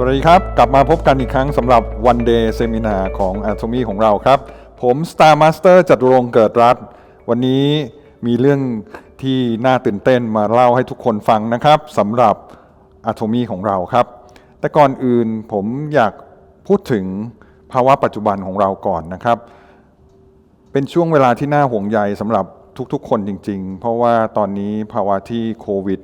สวัสดีครับ กลับมาพบกันอีกครั้งสำหรับ One Day Seminar ของ Atomy ของเราครับ ผม Star Master จัตุรงเกิดรัฐ วันนี้มีเรื่องที่น่าตื่นเต้นมาเล่าให้ทุกคนฟังนะครับสำหรับ Atomy ของเราครับ แต่ก่อนอื่นผมอยากพูดถึงภาวะปัจจุบันของเราก่อนนะครับ เป็นช่วงเวลาที่น่าห่วงใยสำหรับทุกๆ คนจริง ๆ เพราะว่าตอนนี้ภาวะที่โควิด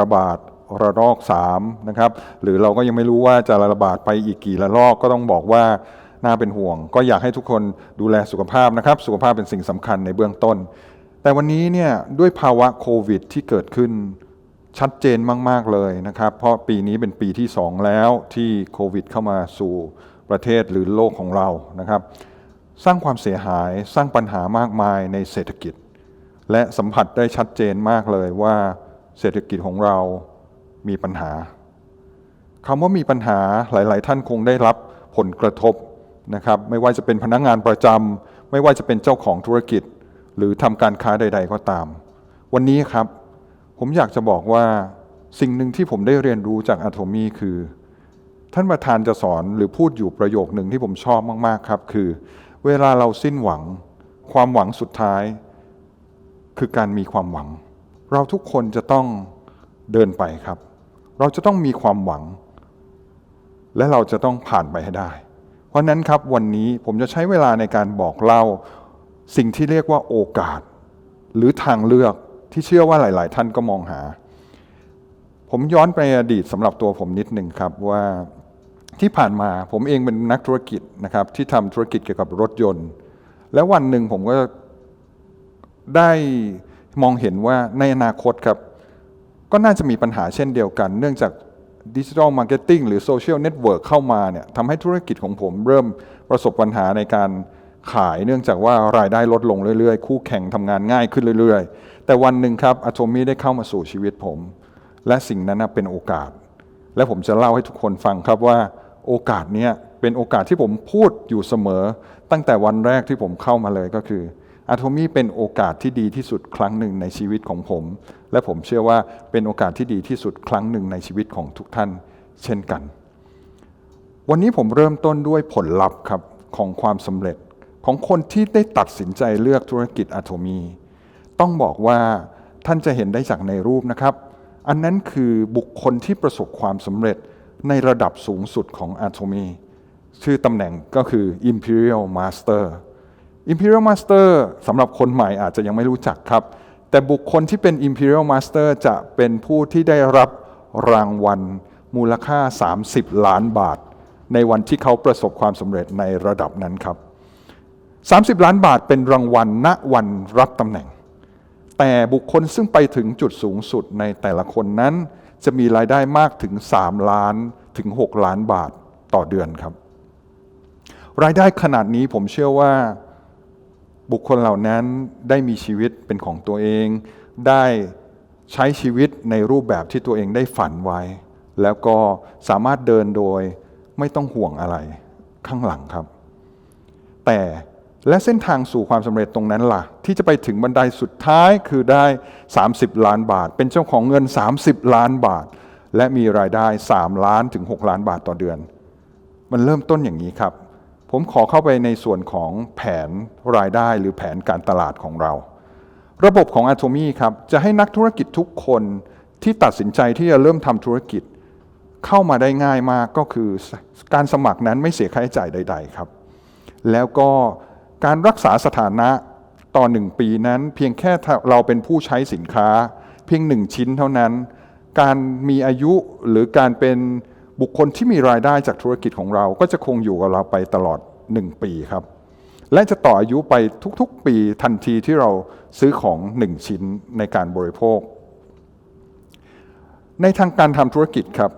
ระบาด ระลอก3นะครับหรือเราก็ยังไม่รู้ว่าจะระบาดไปอีกกี่ระลอกก็ต้องบอกว่าน่าเป็นห่วง ก็อยากให้ทุกคนดูแลสุขภาพนะครับ สุขภาพเป็นสิ่งสำคัญในเบื้องต้น แต่วันนี้เนี่ยด้วยภาวะโควิดที่เกิดขึ้นชัดเจนมาก ๆ เลยนะครับ เพราะปีนี้เป็นปีที่ 2 แล้วที่โควิดเข้ามาสู่ประเทศหรือโลกของเรานะครับ สร้างความเสียหายสร้างปัญหามากมายในเศรษฐกิจ และสัมผัสได้ชัดเจนมากเลยว่าเศรษฐกิจของเรา มีปัญหาคำว่ามีปัญหาหลาย ๆ ท่านคงได้รับผลกระทบนะครับไม่ว่าจะเป็นพนักงานประจำไม่ว่าจะเป็นเจ้าของธุรกิจ หรือทำการค้าใด ๆ ก็ตาม วันนี้ครับผมอยากจะบอกว่าสิ่งหนึ่งที่ผมได้เรียนรู้จากอะโทมีคือ ท่านประธานจะสอนหรือพูดอยู่ประโยคหนึ่งที่ผมชอบมากๆครับ คือ เวลาเราสิ้นหวัง ความหวังสุดท้าย คือการมีความหวัง เราทุกคนจะต้องเดินไปครับ เราจะต้องมีความหวัง และเราจะต้องผ่านไปให้ได้ เพราะนั้นครับวันนี้ผมจะใช้เวลาในการบอกเล่า สิ่งที่เรียกว่าโอกาส หรือทางเลือกที่เชื่อว่าหลาย ๆ ท่านก็มองหา ผมย้อนไปอดีตสำหรับตัวผมนิดหนึ่งครับว่าที่ผ่านมาผมเองเป็นนักธุรกิจนะครับที่ทำธุรกิจเกี่ยวกับรถยนต์ แล้ววันหนึ่งผมก็ได้มองเห็นว่าในอนาคตครับ ก็น่าจะมีปัญหาเช่นเดียวกัน เนื่องจากดิจิทัลมาร์เก็ตติ้งหรือโซเชียลเน็ตเวิร์กเข้ามาเนี่ยทำให้ธุรกิจของผมเริ่มประสบปัญหาในการขายเนื่องจากว่ารายได้ลดลงเรื่อยๆ คู่แข่งทำงานง่ายขึ้นเรื่อยๆ แต่วันหนึ่งครับอะโทมี่ได้เข้ามาสู่ชีวิตผม และสิ่งนั้นเป็นโอกาส และผมจะเล่าให้ทุกคนฟังครับว่าโอกาสเนี้ยเป็นโอกาสที่ผมพูดอยู่เสมอ ตั้งแต่วันแรกที่ผมเข้ามาเลยก็คือ อะโทมี่เป็นโอกาสที่ดีที่สุดครั้งหนึ่งในชีวิตของผม และผมเชื่อว่าเป็นโอกาสที่ดีที่สุดครั้งหนึ่งในชีวิตของทุกท่าน เช่นกัน วันนี้ผมเริ่มต้นด้วยผลลัพธ์ครับของความสำเร็จของคนที่ได้ตัดสินใจเลือกธุรกิจอะโทมีต้องบอกว่าท่านจะเห็นได้จากในรูปนะครับ อันนั้นคือบุคคลที่ประสบความสำเร็จในระดับสูงสุดของอะโทมีชื่อตำแหน่งก็คือ Imperial Master Imperial Master สำหรับคนใหม่อาจจะยังไม่รู้จักครับ แต่บุคคลที่เป็น Imperial Master จะเป็นผู้ที่ได้รับรางวัลมูลค่า 30 ล้านบาท ในวันที่เขาประสบความสำเร็จในระดับนั้นครับ 30 ล้านบาทเป็นรางวัลณวันรับตำแหน่ง แต่บุคคลซึ่งไปถึงจุดสูงสุดในแต่ละคนนั้น จะมีรายได้มากถึง 3 ล้านถึง 6 ล้านบาทต่อเดือนครับ รายได้ขนาดนี้ผมเชื่อว่า บุคคลเหล่านั้นได้มีชีวิตเป็นของตัวเอง ได้ใช้ชีวิตในรูปแบบที่ตัวเองได้ฝันไว้ แล้วก็สามารถเดินโดยไม่ต้องห่วงอะไรข้างหลังครับ แต่และเส้นทางสู่ความสำเร็จตรงนั้นล่ะ ที่จะไปถึงบันไดสุดท้ายคือได้ 30 ล้านบาท เป็นเจ้าของเงิน 30 ล้านบาท และมีรายได้ 3 ล้านถึง 6 ล้านบาทต่อเดือน มันเริ่มต้นอย่างนี้ครับ ผมขอเข้าไปในส่วนของแผนรายได้หรือแผนการตลาดของเรา ระบบของ Atomy ครับจะให้นักธุรกิจทุกคนที่ตัดสินใจที่จะเริ่มทำธุรกิจ เข้ามาได้ง่ายมากก็คือการสมัครนั้นไม่เสียค่าใช้จ่ายใด ๆ ครับ แล้วก็การรักษาสถานะต่อหนึ่งปีนั้น เพียงแค่เราเป็นผู้ใช้สินค้า เพียงหนึ่งชิ้นเท่านั้น การมีอายุหรือการเป็น บุคคลที่มีรายได้จากธุรกิจของเราก็จะคงอยู่กับเราไปตลอด 1 ปีครับ และจะต่ออายุไปทุกๆ ปีทันทีที่เราซื้อของ 1 ชิ้นในการบริโภค ในทางการทำธุรกิจครับ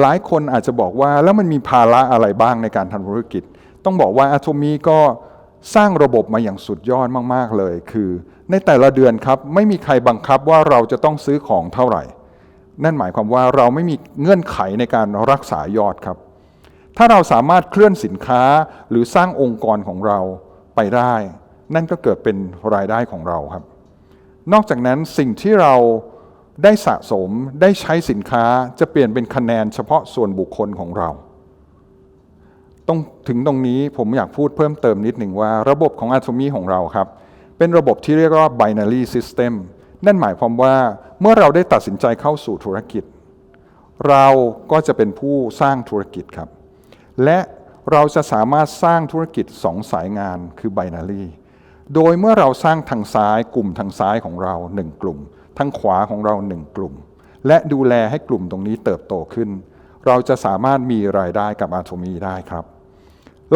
หลายคนอาจจะบอกว่าแล้วมันมีภาระอะไรบ้างในการทำธุรกิจ ต้องบอกว่าอะโทมีก็สร้างระบบมาอย่างสุดยอดมาก ๆ เลย คือ ในแต่ละเดือนครับไม่มีใครบังคับว่าเราจะต้องซื้อของเท่าไหร่ นั่นหมายความว่าเราไม่มีเงื่อนไขในการรักษายอดครับ ถ้าเราสามารถเคลื่อนสินค้าหรือสร้างองค์กรของเราไปได้ นั่นก็เกิดเป็นรายได้ของเราครับ นอกจากนั้นสิ่งที่เราได้สะสมได้ใช้สินค้าจะเปลี่ยนเป็นคะแนนเฉพาะส่วนบุคคลของเราตรงถึงตรงนี้ผมอยากพูดเพิ่มเติมนิดหนึ่งว่า ระบบของ Atomy ของเราครับ เป็นระบบที่เรียกว่า binary system นั่นหมายความว่าเมื่อเราได้ตัดสินใจเข้าสู่ธุรกิจ เราก็จะเป็นผู้สร้างธุรกิจครับ และเราจะสามารถสร้างธุรกิจสองสายงานคือ binary โดยเมื่อเราสร้างทางซ้ายกลุ่มทางซ้ายของเราหนึ่งกลุ่ม ทางขวาของเราหนึ่งกลุ่ม และดูแลให้กลุ่มตรงนี้เติบโตขึ้น เราจะสามารถมีรายได้กับอาโทมีได้ครับ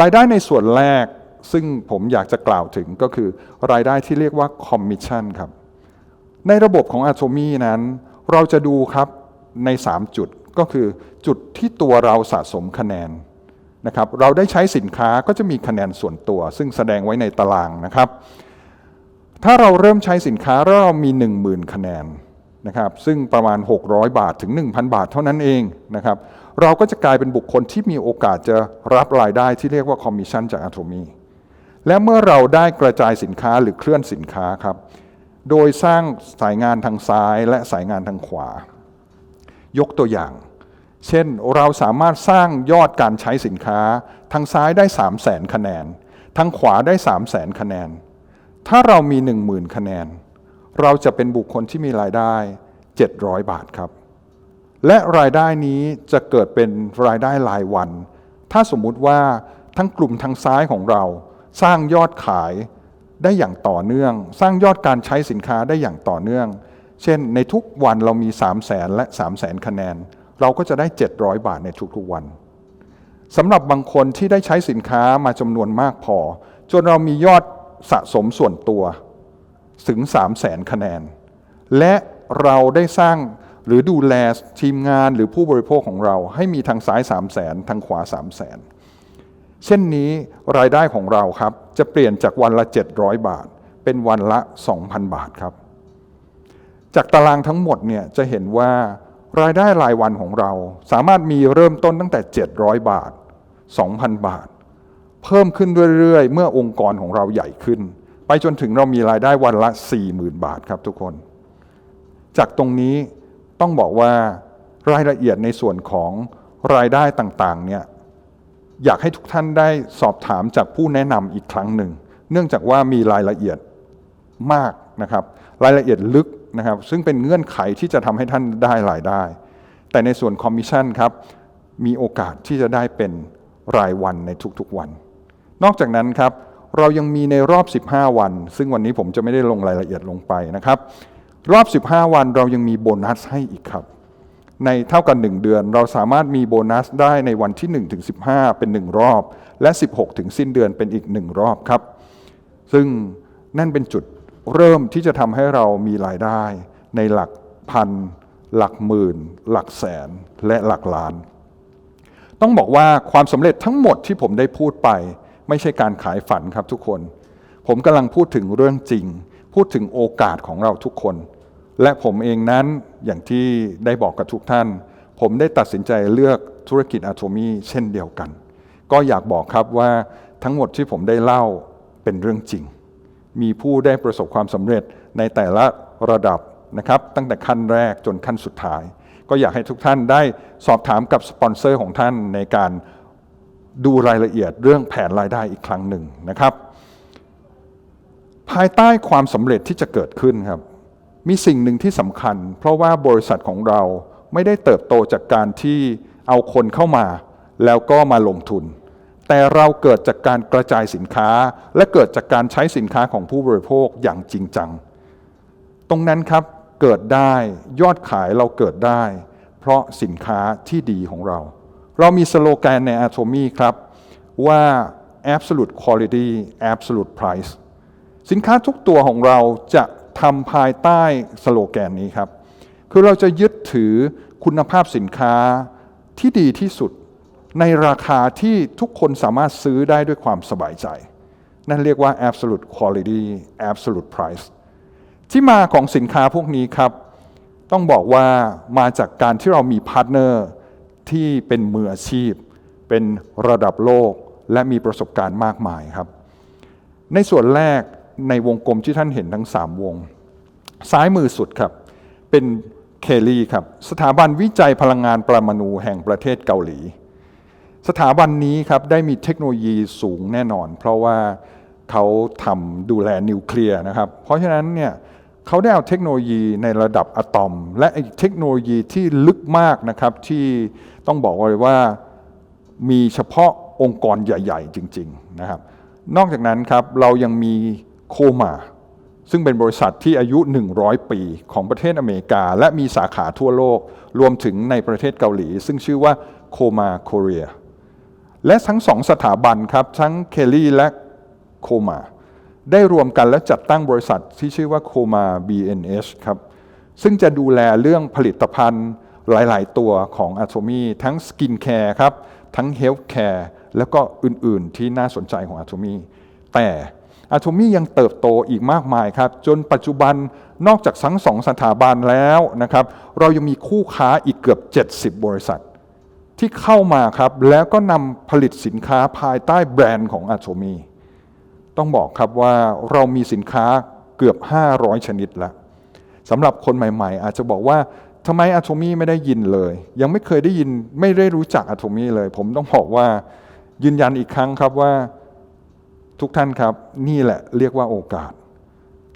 รายได้ในส่วนแรกซึ่งผมอยากจะกล่าวถึงก็คือ รายได้ที่เรียกว่าคอมมิชชั่นครับ ในระบบของ Atomy นั้น เราจะดูครับใน 3 จุดก็คือจุดที่ตัวเราสะสมคะแนนนะครับ เราได้ใช้สินค้าก็จะมีคะแนนส่วนตัว ซึ่งแสดงไว้ในตารางนะครับ ถ้าเราเริ่มใช้สินค้าแล้วเรามี 10,000 คะแนนนะครับซึ่งประมาณ 600 บาทถึง 1,000 บาทเท่านั้นเองนะครับเราก็จะกลายเป็นบุคคลที่มีโอกาสจะรับรายได้ที่เรียกว่าคอมมิชชั่นจาก Atomy และเมื่อเราได้กระจายสินค้าหรือเคลื่อนสินค้าครับ โดยสร้างสายงานทางซ้ายและสายงานทางขวา ยกตัวอย่าง เช่นเราสามารถสร้างยอดการใช้สินค้า ทางซ้ายได้ 3 0 0แสนคะแนน ทางขวาได้ 3 0 0แสนคะแนน ถ้าเรามี 10,000 คะแนน เราจะเป็นบุคคลที่มีรายได้ 700 บาทครับ และรายได้นี้จะเกิดเป็นรายได้รายวัน ถ้าสมมุติว่าทั้งกลุ่มทางซ้ายของเราสร้างยอดขาย ได้อย่างต่อเนื่อง สร้างยอดการใช้สินค้าได้อย่างต่อเนื่อง เช่น ในทุกวันเรามี 3 0 0แสนและ 3 0 0แสนคะแนน เราก็จะได้ 700 บาทในทุกๆวันสำหรับบางคนที่ได้ใช้สินค้ามาจำนวนมากพอ จนเรามียอดสะสมส่วนตัวถึง 3 0 0แสนคะแนน และเราได้สร้างหรือดูแลทีมงานหรือผู้บริโภคของเรา ให้มีทางซ้าย 3 0 0แสนทางขวา 3 0 0แสน เช่นนี้รายได้ของเราครับจะเปลี่ยนจากวันละ 700 บาท เป็นวันละ 2,000 บาทครับ จากตารางทั้งหมดเนี่ยจะเห็นว่ารายได้รายวันของเรา สามารถมีเริ่มต้นตั้งแต่ 700 บาท 2,000 บาท เพิ่มขึ้นเรื่อยๆ เมื่อองค์กรของเราใหญ่ขึ้น ไปจนถึงเรามีรายได้วันละ 40,000 บาทครับทุกคน จากตรงนี้ต้องบอกว่ารายละเอียดในส่วนของรายได้ต่างๆเนี่ย อยากให้ทุกท่านได้สอบถามจากผู้แนะนำอีกครั้งหนึ่ง เนื่องจากว่ามีรายละเอียดมากนะครับ รายละเอียดลึกนะครับ ซึ่งเป็นเงื่อนไขที่จะทำให้ท่านได้รายได้ แต่ในส่วนคอมมิชชั่นครับ มีโอกาสที่จะได้เป็นรายวันในทุกๆวัน นอกจากนั้นครับ เรายังมีในรอบ 15 วัน ซึ่งวันนี้ผมจะไม่ได้ลงรายละเอียดลงไปนะครับ รอบ 15 วันเรายังมีโบนัสให้อีกครับ ในเท่ากัน 1 เดือน เราสามารถมีโบนัสได้ในวันที่1ถึง15 เป็น 1 รอบ และ 16 ถึงสิ้นเดือนเป็นอีก 1 รอบครับ ซึ่งนั่นเป็นจุดเริ่มที่จะทำให้เรามีรายได้ในหลักพัน หลักหมื่น หลักแสนและหลักล้าน ต้องบอกว่าความสำเร็จทั้งหมดที่ผมได้พูดไป ไม่ใช่การขายฝันครับทุกคน ผมกำลังพูดถึงเรื่องจริง พูดถึงโอกาสของเราทุกคน และผมเองนั้นอย่างที่ได้บอกกับทุกท่าน ผมได้ตัดสินใจเลือกธุรกิจอะโทมีเช่นเดียวกัน ก็อยากบอกครับว่าทั้งหมดที่ผมได้เล่าเป็นเรื่องจริง มีผู้ได้ประสบความสำเร็จในแต่ละระดับนะครับ ตั้งแต่ขั้นแรกจนขั้นสุดท้าย ก็อยากให้ทุกท่านได้สอบถามกับสปอนเซอร์ของท่านในการดูรายละเอียดเรื่องแผนรายได้อีกครั้งหนึ่งนะครับ ภายใต้ความสำเร็จที่จะเกิดขึ้นครับ มีสิ่งหนึ่งที่สำคัญ เพราะว่าบริษัทของเราไม่ได้เติบโตจากการที่เอาคนเข้ามา แล้วก็มาลงทุน แต่เราเกิดจากการกระจายสินค้า และเกิดจากการใช้สินค้าของผู้บริโภคอย่างจริงจัง ตรงนั้นครับเกิดได้ยอดขายเราเกิดได้ เพราะสินค้าที่ดีของเรา เรามีสโลแกนใน Atomy ครับว่า absolute quality absolute price สินค้าทุกตัวของเราจะ ทำภายใต้สโลแกนนี้ครับ คือเราจะยึดถือคุณภาพสินค้าที่ดีที่สุด ในราคาที่ทุกคนสามารถซื้อได้ด้วยความสบายใจ นั่นเรียกว่า absolute quality absolute price ที่มาของสินค้าพวกนี้ครับ ต้องบอกว่ามาจากการที่เรามีพาร์ทเนอร์ที่เป็นมืออาชีพ เป็นระดับโลกและมีประสบการณ์มากมายครับ ในส่วนแรก ในวงกลมที่ท่านเห็นทั้ง 3 วง ซ้ายมือสุดครับ เป็นเคลลี่ครับ สถาบันวิจัยพลังงานปรมาณูแห่งประเทศเกาหลี สถาบันนี้ครับได้มีเทคโนโลยีสูงแน่นอน เพราะว่าเขาทำดูแลนิวเคลียร์นะครับ เพราะฉะนั้นเนี่ยเขาได้เอาเทคโนโลยีในระดับอะตอม และเทคโนโลยีที่ลึกมากนะครับที่ต้องบอกเลยว่ามีเฉพาะองค์กรใหญ่ ๆ จริง ๆ นะครับ นอกจากนั้นครับเรายังมี โคมาซึ่งเป็นบริษัทที่อายุ 100 ปีของประเทศอเมริกา และมีสาขาทั่วโลก รวมถึงในประเทศเกาหลี ซึ่งชื่อว่าโคมาโคเรียและทั้งสองสถาบันครับ ทั้งเคลลี่และโคมาได้รวมกันและจัดตั้งบริษัทที่ชื่อว่าโคมา BNH ครับ ซึ่งจะดูแลเรื่องผลิตภัณฑ์หลาย ๆ ตัวของ a t o m y ทั้งสกินแคร์ครับ ทั้งเฮลท์แคร์แล้วก็อื่น ๆ ที่น่าสนใจของ a t o m y แต่ a t o m y ยังเติบโตอีกมากมายครับ จนปัจจุบันนอกจากทั้งสองสถาบันแล้วนะครับ เรายังมีคู่ค้าอีกเกือบ 70 บริษัท ที่เข้ามาครับ แล้วก็นำผลิตสินค้าภายใต้แบรนด์ของ a t o m y ต้องบอกครับว่าเรามีสินค้าเกือบ 500 ชนิดแล้วสำหรับคนใหม่ๆ อาจจะบอกว่าทำไมอะโทมี่ไม่ได้ยินเลย ยังไม่เคยได้ยินไม่ได้รู้จักอะโทมี่เลย ผมต้องบอกว่ายืนยันอีกครั้งครับว่า ทุกท่านครับ นี่แหละเรียกว่าโอกาส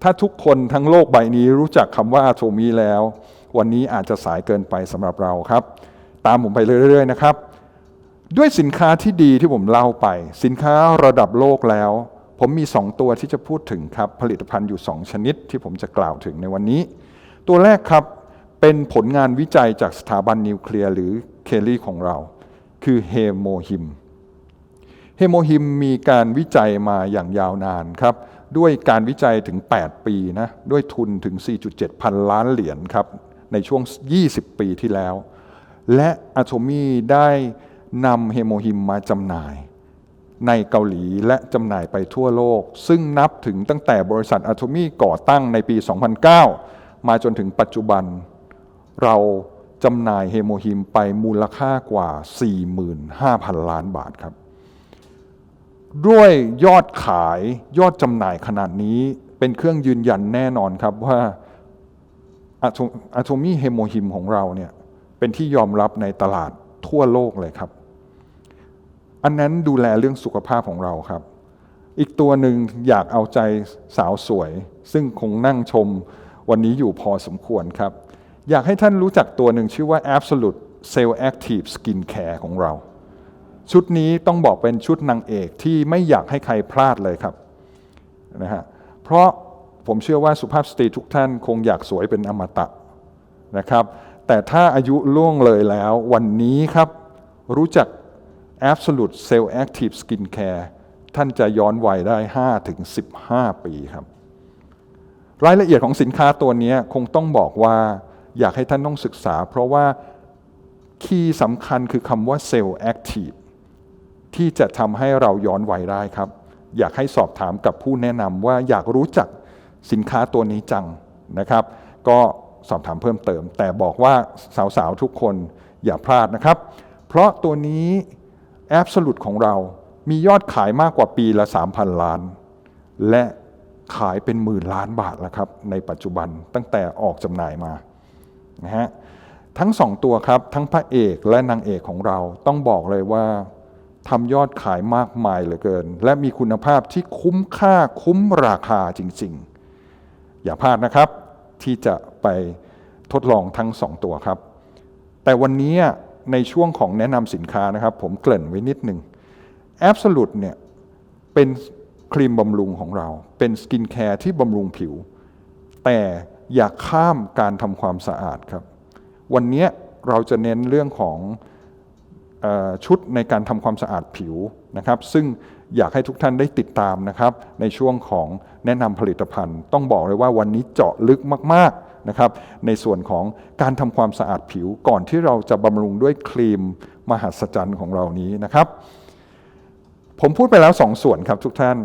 ถ้าทุกคนทั้งโลกใบนี้รู้จักคำว่าอะโทมีแล้ว วันนี้อาจจะสายเกินไปสำหรับเราครับ ตามผมไปเรื่อยๆนะครับ ด้วยสินค้าที่ดีที่ผมเล่าไป สินค้าระดับโลกแล้ว ผมมี 2 ตัวที่จะพูดถึงครับ ผลิตภัณฑ์อยู่ 2 ชนิดที่ผมจะกล่าวถึงในวันนี้ ตัวแรกครับเป็นผลงานวิจัยจากสถาบันนิวเคลียร์หรือเคลลี่ของเรา คือเฮโมฮิม ฮโมฮิมมีการวิจัยมาอย่างยาวนานครับด้วยการวิจัยถึง 8 ปีนะด้วยทุนถึง 4.7 พันล้านเหรียญครับในช่วง 20 ปีที่แล้ว และอะโทมี่ได้นำเฮโมฮิมมาจำหน่าย ในเกาหลีและจำหน่ายไปทั่วโลก ซึ่งนับถึงตั้งแต่บริษัทอะโทมี่ก่อตั้งในปี 2009 มาจนถึงปัจจุบัน เราจำหน่ายเฮโมฮิมไปมูลค่ากว่า 45,000 ล้านบาทครับ ด้วยยอดขายยอดจำหน่ายขนาดนี้ เป็นเครื่องยืนยันแน่นอนครับว่าอะโทมี่เฮโมฮิมของเราเนี่ยเป็นที่ยอมรับในตลาดทั่วโลกเลยครับ อันนั้นดูแลเรื่องสุขภาพของเราครับ อีกตัวหนึ่งอยากเอาใจสาวสวย ซึ่งคงนั่งชมวันนี้อยู่พอสมควรครับ อยากให้ท่านรู้จักตัวหนึ่งชื่อว่า Absolute Cell Active Skin Care ของเรา ชุดนี้ต้องบอกเป็นชุดนางเอกที่ไม่อยากให้ใครพลาดเลยครับนะฮะเพราะผมเชื่อว่าสุภาพสตรีทุกท่านคงอยากสวยเป็นอมตะนะครับ แต่ถ้าอายุล่วงเลยแล้ววันนี้ครับรู้จัก Absolute Cell Active Skin Care ท่านจะย้อนวัยได้ 5-15 ปีครับ รายละเอียดของสินค้าตัวนี้คงต้องบอกว่าอยากให้ท่านต้องศึกษา เพราะว่าคีย์สำคัญคือคำว่า Cell Active ที่จะทำให้เราย้อนวัยได้ครับ อยากให้สอบถามกับผู้แนะนำว่าอยากรู้จักสินค้าตัวนี้จังนะครับ ก็สอบถามเพิ่มเติม แต่บอกว่าสาวๆทุกคนอย่าพลาดนะครับ เพราะตัวนี้แอบสูตของเรามียอดขายมากกว่าปีละ 3,000 ล้าน และขายเป็นหมื่นล้านบาทแล้วครับ ในปัจจุบันตั้งแต่ออกจำหน่ายมานะฮะทั้งสองตัวครับทั้งพระเอกและนางเอกของเราต้องบอกเลยว่า ทำยอดขายมากมายเหลือเกิน และมีคุณภาพที่คุ้มค่าคุ้มราคาจริง ๆ อย่าพลาดนะครับที่จะไปทดลองทั้งสองตัวครับ แต่วันนี้ในช่วงของแนะนำสินค้านะครับ ผมเกริ่นไว้นิดหนึ่ง Absolute เนี่ยเป็นครีมบำรุงของเรา เป็นสกินแคร์ที่บำรุงผิว แต่อย่าข้ามการทำความสะอาดครับ วันนี้เราจะเน้นเรื่องของ ชุดในการทำความสะอาดผิวนะครับ ซึ่งอยากให้ทุกท่านได้ติดตามนะครับ ในช่วงของแนะนำผลิตภัณฑ์ ต้องบอกเลยว่าวันนี้เจาะลึกมากๆนะครับ ในส่วนของการทำความสะอาดผิวก่อนที่เราจะบำรุงด้วยครีมมหัศจรรย์ของเรานี้นะครับ ผมพูดไปแล้วสองส่วนครับทุกท่าน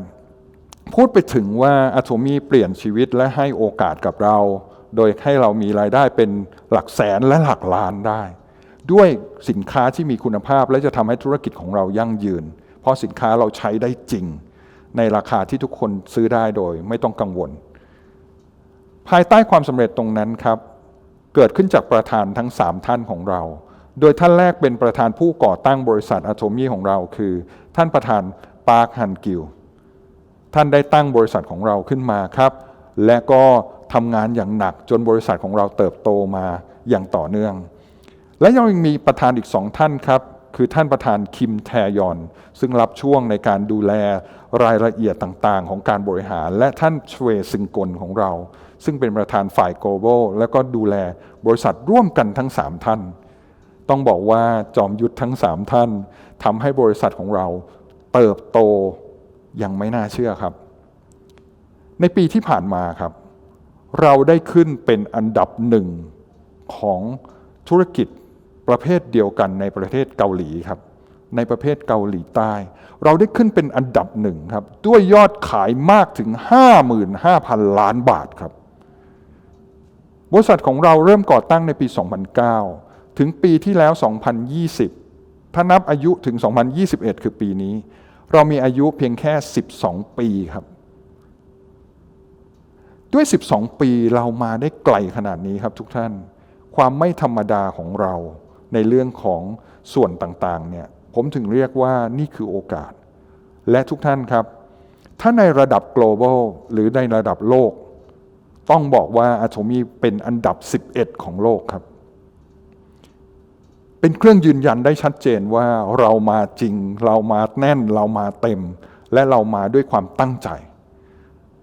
พูดไปถึงว่าอะโทมีเปลี่ยนชีวิตและให้โอกาสกับเรา โดยให้เรามีรายได้เป็นหลักแสนและหลักล้านได้ ด้วยสินค้าที่มีคุณภาพ และจะทำให้ธุรกิจของเรายั่งยืน เพราะสินค้าเราใช้ได้จริง ในราคาที่ทุกคนซื้อได้โดย ไม่ต้องกังวล ภายใต้ความสำเร็จตรงนั้นครับเกิดขึ้นจากประธานทั้ง 3 ท่านของเรา โดยท่านแรกเป็นประธานผู้ก่อตั้งบริษัทอะโทมี่ของเราคือ ท่านประธานปาร์คฮันกิลท่านได้ตั้งบริษัทของเราขึ้นมาครับ และก็ทำงานอย่างหนักจนบริษัทของเราเติบโตมาอย่างต่อเนื่อง และยังมีประธานอีกสองท่านครับ คือท่านประธานคิมแทยอน ซึ่งรับช่วงในการดูแลรายละเอียดต่างๆ ของการบริหาร และท่านชเวซึงกลของเรา ซึ่งเป็นประธานฝ่าย global และก็ดูแลบริษัทร่วมกันทั้ง 3 ท่าน ต้องบอกว่าจอมยุทธทั้ง 3 ท่านทำให้บริษัทของเราเติบโตอย่างไม่น่าเชื่อครับ ในปีที่ผ่านมาครับ เราได้ขึ้นเป็นอันดับหนึ่งของธุรกิจ ประเภทเดียวกันในประเทศเกาหลีครับ ในประเภทเกาหลีใต้ เราได้ขึ้นเป็นอันดับหนึ่งครับ ด้วยยอดขายมากถึง 55,000 ล้านบาทครับ บริษัทของเราเริ่มก่อตั้งในปี 2009 ถึงปีที่แล้ว 2020 ถ้านับอายุถึง 2021 คือปีนี้ เรามีอายุเพียงแค่ 12 ปีครับด้วย 12 ปีเรามาได้ไกลขนาดนี้ครับทุกท่าน ความไม่ธรรมดาของเรา ในเรื่องของส่วนต่างๆเนี่ยผมถึงเรียกว่านี่คือโอกาส และทุกท่านครับ ถ้าในระดับ global หรือในระดับโลก ต้องบอกว่า Atomy เป็นอันดับ 11 ของโลกครับ เป็นเครื่องยืนยันได้ชัดเจนว่าเรามาจริง เรามาแน่น เรามาเต็ม และเรามาด้วยความตั้งใจ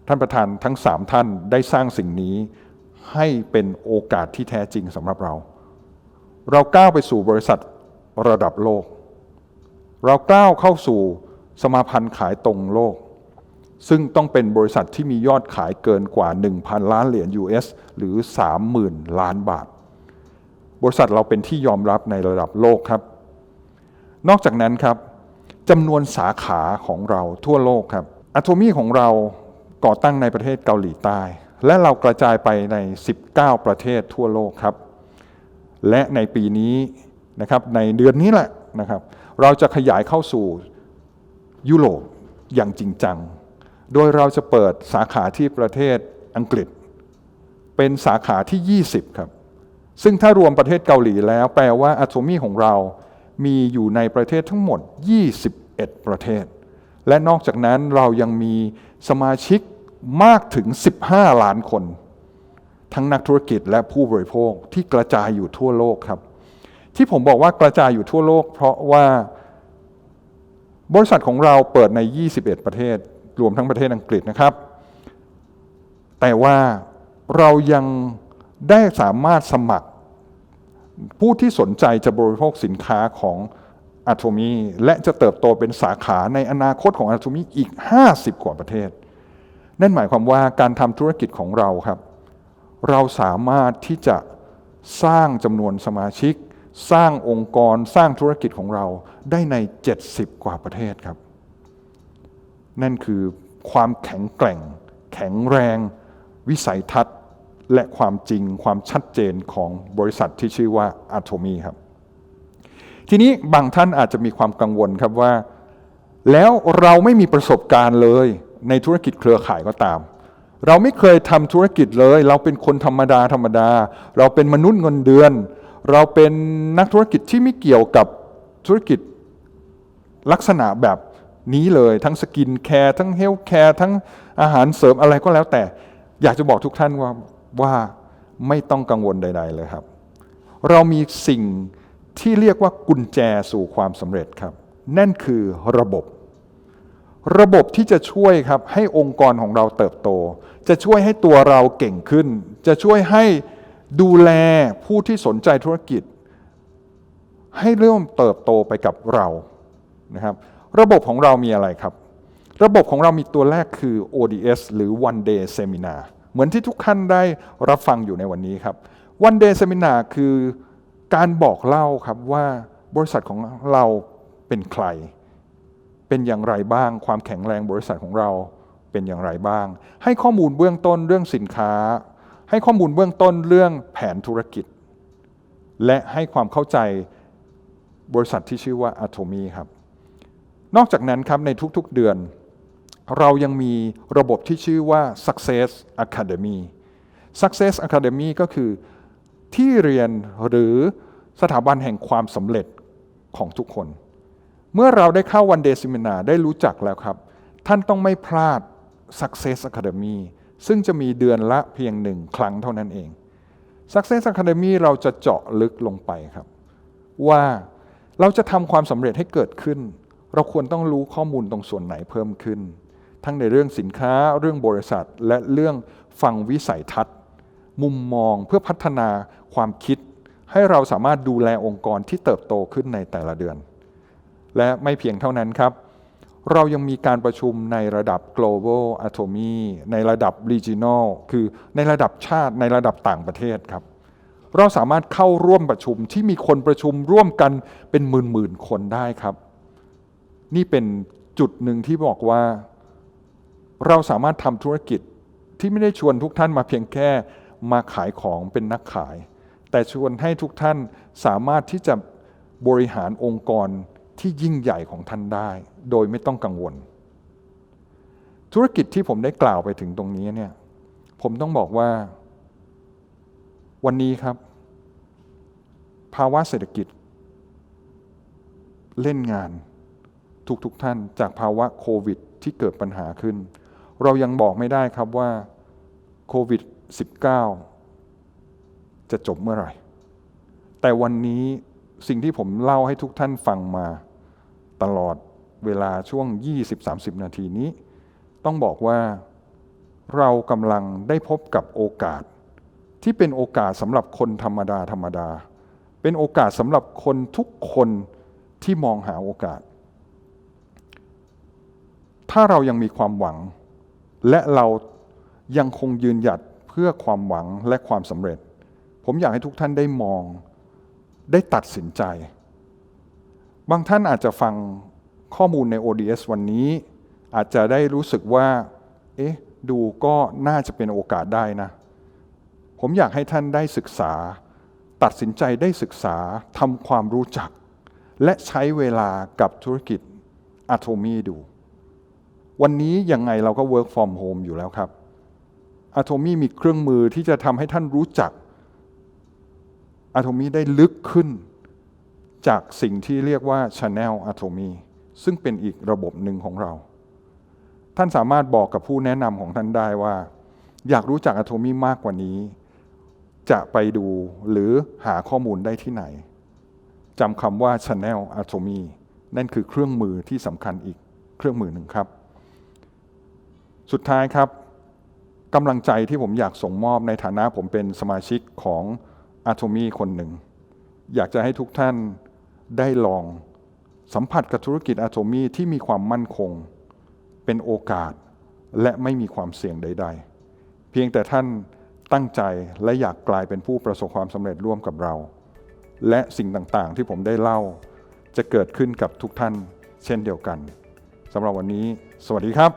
ท่านประธานทั้งสามท่านได้สร้างสิ่งนี้ให้เป็นโอกาสที่แท้จริงสำหรับเรา เราก้าวไปสู่บริษัทระดับโลก เราก้าวเข้าสู่สมาพันธ์ขายตรงโลก ซึ่งต้องเป็นบริษัทที่มียอดขายเกินกว่า 1,000 ล้านเหรียญ US หรือ 30,000 ล้านบาท บริษัทเราเป็นที่ยอมรับในระดับโลกครับ นอกจากนั้นครับจำนวนสาขาของเราทั่วโลกครับอะโทมี่ของเราก่อตั้งในประเทศเกาหลีใต้ และเรากระจายไปใน 19 ประเทศทั่วโลกครับ และในปีนี้นะครับในเดือนนี้แหละนะครับ เราจะขยายเข้าสู่ยุโรปอย่างจริงจัง โดยเราจะเปิดสาขาที่ประเทศอังกฤษ เป็นสาขาที่ 20 ครับ ซึ่งถ้ารวมประเทศเกาหลีแล้ว แปลว่าอะโทมีของเรามีอยู่ในประเทศทั้งหมด 21 ประเทศ และนอกจากนั้นเรายังมีสมาชิกมากถึง 15 ล้านคน ทั้งนักธุรกิจและผู้บริโภคที่กระจายอยู่ทั่วโลกครับ ที่ผมบอกว่ากระจายอยู่ทั่วโลก เพราะว่าบริษัทของเราเปิดใน 21 ประเทศ รวมทั้งประเทศอังกฤษนะครับ แต่ว่าเรายังได้สามารถสมัคร ผู้ที่สนใจจะบริโภคสินค้าของอะโทมีและจะเติบโตเป็นสาขาในอนาคตของอะโทมีอีก 50 กว่าประเทศ นั่นหมายความว่าการทำธุรกิจของเราครับ เราสามารถที่จะสร้างจำนวนสมาชิก สร้างองค์กรสร้างธุรกิจของเราได้ใน 70 กว่าประเทศครับ นั่นคือความแข็งแกร่ง แข็งแรง วิสัยทัศน์ และความจริงความชัดเจนของบริษัทที่ชื่อว่าอะโทมีครับ ทีนี้บางท่านอาจจะมีความกังวลครับว่า แล้วเราไม่มีประสบการณ์เลยในธุรกิจเครือข่ายก็ตาม เราไม่เคยทำธุรกิจเลย เราเป็นคนธรรมดาธรรมดา เราเป็นมนุษย์เงินเดือน เราเป็นนักธุรกิจที่ไม่เกี่ยวกับธุรกิจลักษณะแบบนี้เลย ทั้งสกินแคร์ทั้งเฮลท์แคร์ทั้งอาหารเสริมอะไรก็แล้วแต่ อยากจะบอกทุกท่านว่าว่าไม่ต้องกังวลใด ๆ เลยครับ เรามีสิ่งที่เรียกว่ากุญแจสู่ความสำเร็จครับ นั่นคือระบบ ระบบที่จะช่วยครับให้องค์กรของเราเติบโต จะช่วยให้ตัวเราเก่งขึ้น จะช่วยให้ดูแลผู้ที่สนใจธุรกิจ ให้เริ่มเติบโตไปกับเรานะครับระบบของเรามีอะไรครับ ระบบของเรามีตัวแรกคือ ODS หรือ One Day Seminar เหมือนที่ทุกท่านได้รับฟังอยู่ในวันนี้ครับ One Day Seminar คือการบอกเล่าครับว่าบริษัทของเราเป็นใคร เป็นอย่างไรบ้าง ความแข็งแรงบริษัทของเราเป็นอย่างไรบ้าง ให้ข้อมูลเบื้องต้นเรื่องสินค้า ให้ข้อมูลเบื้องต้นเรื่องแผนธุรกิจ และให้ความเข้าใจบริษัทที่ชื่อว่า Atomy ครับ นอกจากนั้นครับในทุกๆเดือน เรายังมีระบบที่ชื่อว่า Success Academy Success Academy ก็คือที่เรียนหรือสถาบันแห่งความสำเร็จของทุกคน เมื่อเราได้เข้าวันเดย์ซิมินาได้รู้จักแล้วครับ ท่านต้องไม่พลาด Success Academy ซึ่งจะมีเดือนละเพียงหนึ่งครั้งเท่านั้นเอง Success Academy เราจะเจาะลึกลงไปครับ ว่าเราจะทำความสำเร็จให้เกิดขึ้น เราควรต้องรู้ข้อมูลตรงส่วนไหนเพิ่มขึ้น ทั้งในเรื่องสินค้าเรื่องบริษัท และเรื่องฟังวิสัยทัศน์ มุมมองเพื่อพัฒนาความคิด ให้เราสามารถดูแลองค์กรที่เติบโตขึ้นในแต่ละเดือน และไม่เพียงเท่านั้นครับ เรายังมีการประชุมในระดับ global atomy ในระดับ regional คือในระดับชาติในระดับต่างประเทศครับ เราสามารถเข้าร่วมประชุมที่มีคนประชุมร่วมกันเป็นหมื่นๆคนได้ครับ นี่เป็นจุดหนึ่งที่บอกว่า เราสามารถทำธุรกิจที่ไม่ได้ชวนทุกท่านมาเพียงแค่มาขายของเป็นนักขาย แต่ชวนให้ทุกท่านสามารถที่จะบริหารองค์กร ที่ยิ่งใหญ่ของท่านได้ โดยไม่ต้องกังวล ธุรกิจที่ผมได้กล่าวไปถึงตรงนี้เนี่ยผมต้องบอกว่า วันนี้ครับ ภาวะเศรษฐกิจ เล่นงานทุกๆทท่านจากภาวะโควิดที่เกิดปัญหาขึ้น เรายังบอกไม่ได้ครับว่าโควิด -19 จะจบเมื่อไหร่ แต่วันนี้ สิ่งที่ผมเล่าให้ทุกท่านฟังมาตลอดเวลาช่วง 20-30 นาทีนี้ ต้องบอกว่าเรากำลังได้พบกับโอกาส ที่เป็นโอกาสสำหรับคนธรรมดาธรรมดา เป็นโอกาสสำหรับคนทุกคนที่มองหาโอกาส ถ้าเรายังมีความหวัง และเรายังคงยืนหยัดเพื่อความหวังและความสำเร็จ ผมอยากให้ทุกท่านได้มอง ได้ตัดสินใจ บางท่านอาจจะฟังข้อมูลใน ODS วันนี้ อาจจะได้รู้สึกว่า เอ๊ะ ดูก็น่าจะเป็นโอกาสได้นะ ผมอยากให้ท่านได้ศึกษา ตัดสินใจได้ศึกษาทำความรู้จัก และใช้เวลากับธุรกิจอะโทมีดู วันนี้ยังไงเราก็ work from home อยู่แล้วครับอะโทมีมีเครื่องมือที่จะทำให้ท่านรู้จัก อะโทมีได้ลึกขึ้นจากสิ่งที่เรียกว่า Channel Atomy ซึ่งเป็นอีกระบบหนึ่งของเรา ท่านสามารถบอกกับผู้แนะนำของท่านได้ว่า อยากรู้จักอะโทมีมากกว่านี้ จะไปดูหรือหาข้อมูลได้ที่ไหนจำคำว่า Channel Atomy นั่นคือเครื่องมือที่สำคัญอีกเครื่องมือหนึ่งครับ สุดท้ายครับกำลังใจที่ผมอยากส่งมอบในฐานะผมเป็นสมาชิกของ Atomy คนหนึ่ง อยากจะให้ทุกท่านได้ลองสัมผัสกับธุรกิจ Atomy ที่มีความมั่นคง เป็นโอกาสและไม่มีความเสี่ยงใด ๆ เพียงแต่ท่านตั้งใจและอยากกลายเป็นผู้ประสบความสำเร็จร่วมกับเรา และสิ่งต่างๆที่ผมได้เล่า จะเกิดขึ้นกับทุกท่านเช่นเดียวกันสำหรับวันนี้ สวัสดีครับ